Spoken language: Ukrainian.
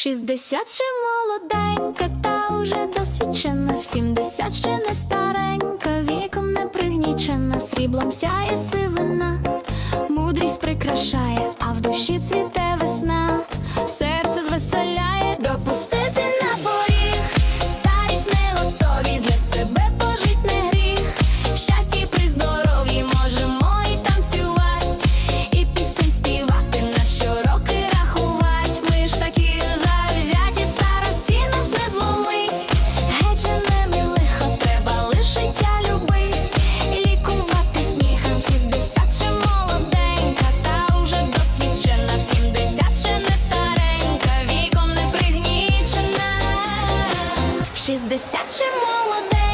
60 ще молоденька, та уже досвідчена, в 70 ще не старенька, віком не пригнічена, сріблом сяє сивина, мудрість прикрашає, а в душі цвіте весна. 60 ще молоде.